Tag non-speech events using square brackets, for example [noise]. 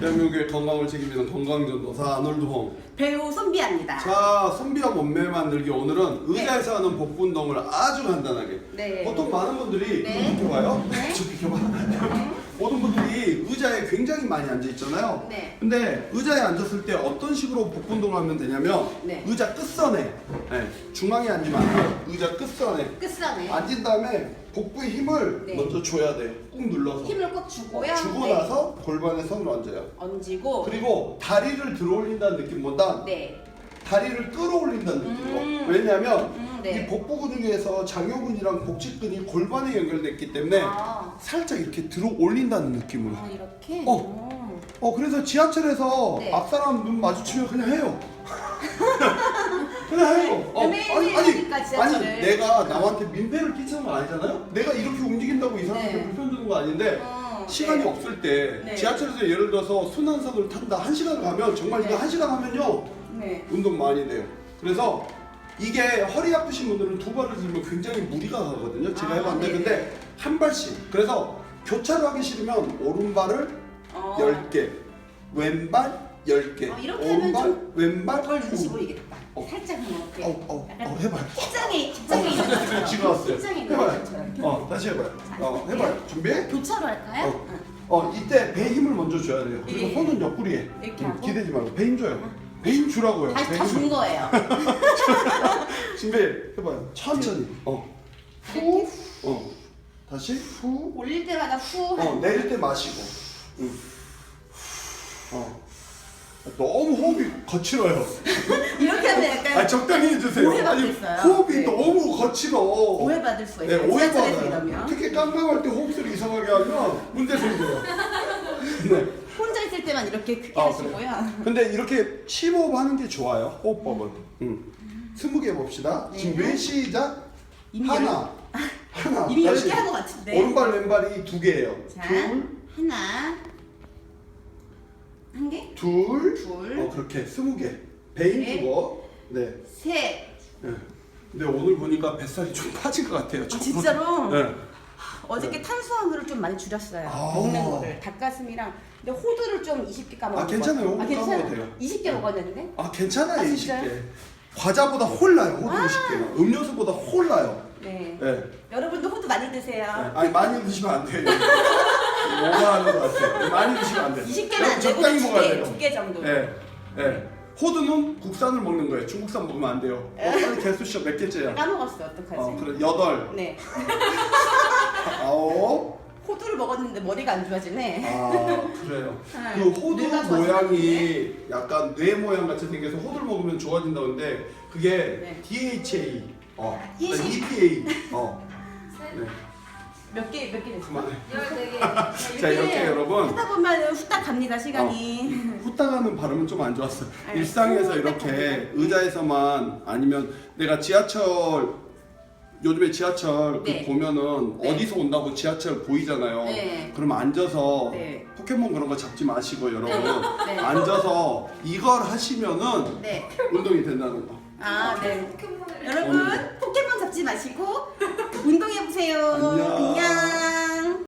대한민국의 건강을 책임지는 건강전도사 아놀드홍 배우 손비아입니다. 자 손비와 몸매 만들기 오늘은 의자에서 하는 복부 운동을 아주 간단하게 네. 보통 많은 분들이 네. 이렇게 와요 네. [laughs] 저 비켜봐 모든 분들이 의자에 굉장히 많이 앉아 있잖아요 네. 근데 의자에 앉았을 때 어떤 식으로 복부 운동을 하면 되냐면 네. 의자 끝선에 네, 중앙에 앉으면 안 돼요 의자 끝선에 끝선에 앉은 다음에 복부에 힘을 네. 먼저 줘야 돼요 꾹 눌러서 힘을 꼭 주고요. 주고 네. 나서 골반에 손을 얹어요 얹고 그리고 다리를 들어 올린다는 느낌 보다 네. 다리를 끌어 올린다는 느낌으로 음. 왜냐하면 음, 네. 이 복부 근육에서 장요근이랑 복직근이 골반에 연결됐기 때문에 아. 살짝 이렇게 들어 올린다는 느낌으로 아, 이렇게. 어. 어. 어 그래서 지하철에서 네. 앞사람 눈 마주치면 그냥 해요 그냥 해요 어, 매일매일 하니까, 지하철을. 아니 내가 남한테 민폐를 끼치는 건 아니잖아요 내가 이렇게 움직인다고 이 사람한테 네. 불편 주는 거 아닌데 어, 시간이 네. 없을 때 네. 지하철에서 예를 들어서 순환선을 탄다 한 시간 가면 정말 이거 네. 한 시간 하면요 네. 운동 많이 돼요. 그래서 이게 허리 아프신 분들은 두 발을 들면 굉장히 무리가 가거든요. 제가 아, 해봤는데 네네. 근데 한 발씩. 그래서 교차로 하기 싫으면 오른발을 어. 10개, 왼발 10개, 어, 이렇게 하면 오른발, 좀 왼발 덜 눈치 후. 보이겠다. 어. 살짝 그냥 이렇게. 어, 어, 어, 해봐요. 직장에 직장에 있는 [laughs] 것처럼. 지금 왔어요. 직장에 있는 해봐요. 것처럼. 어, 다시 해봐요. 어, 해봐요. 준비? 교차로 할까요? 어. 응. 어, 이때 배 힘을 먼저 줘야 돼요. 그리고 예. 손은 옆구리에. 이렇게 응, 하고? 기대지 말고 배 힘 줘요. 배힘 주라고요. 다시 배다 힘. 준 거예요. 준비 [laughs] 해봐요. 천천히. 어. 후. 어. 다시 후. 올릴 때마다 후. 어. 내릴 때 마시고. 응. 어. 너무 호흡이 거칠어요. [laughs] 이렇게 하면 약간 아 적당히 해주세요. 오해받고 아니 있어요. 호흡이 네. 너무 거칠어. 오해받을 수가 네, 있어요. 지하철에서 오해받아요. 이러면. 특히 깜깜할 때 호흡 소리 이상하게 하면 문제 생겨요. [laughs] 네. 있을 때만 이렇게 크게 아, 하시고요. 근데 이렇게 심호흡 하는 게 좋아요. 호흡법은. 응. 스무 개 봅시다. 네. 지금 시작. 이미 하나. 하나. [laughs] 이미 다시. 10개 한 것 같은데. 오른발 왼발이 두 개예요. 자, 둘, 하나, 한 개, 둘, 둘, 어 그렇게 스무 개. 배임 네. 주고. 네. 셋. 네. 근데 오늘 보니까 뱃살이 좀 [laughs] 빠진 것 같아요. 아. 진짜로? 네. 어저께 탄수화물을 좀 많이 줄였어요. 아. 먹는 거를 닭가슴이랑 근데 호두를 좀 20개 까먹은 아, 괜찮아요. 거. 호두 아, 괜찮아요. 까먹어도 돼요. 20개 먹었는데. 아 괜찮아요 아, 20개. 진짜요? 과자보다 홀라요 호두 아. 20개가. 음료수보다 홀라요. 네. 네. 여러분도 호두 많이 드세요. 아니 많이 드시면 안 돼요. 오버하는 것 같아요. 많이 드시면 안 돼요. 20개는 안 되고 적당히 먹어야 2개, 돼요. 2개 정도. 네. 네. 호두는 국산을 먹는 거예요. 중국산 먹으면 안 돼요. 어, 빨리 개수 시몇 개째야? 까먹었어 어떡하지? 어, 그래 여덟, 네. [laughs] 아홉. 호두를 먹었는데 머리가 안 좋아지네. 아 그래요. 네. 그 호두 뇌가 모양이 약간 뇌 모양 같이 생겨서 호두를 먹으면 좋아진다 근데 그게 네. DHA, 어. EPA, 어. [laughs] 네. 몇 개 몇 개 됐어? 그만해. 14개. 자 이렇게 여러분 하다 보면 후딱 갑니다 시간이. 후딱 하는 발음은 좀 안 좋았어요. [laughs] 아, 일상에서 후딱 이렇게 갑니다. 의자에서만 아니면 내가 지하철 요즘에 지하철 그 네. 보면은 네. 어디서 온다고 지하철 보이잖아요. 네. 그럼 앉아서 네. 포켓몬 그런 거 잡지 마시고 여러분 [laughs] 네. 앉아서 이걸 하시면은 네. 운동이 된다는 거. 아 네. 포켓몬을 여러분 포켓몬 잡지 마시고 운동해 보세요. 안녕. 안녕.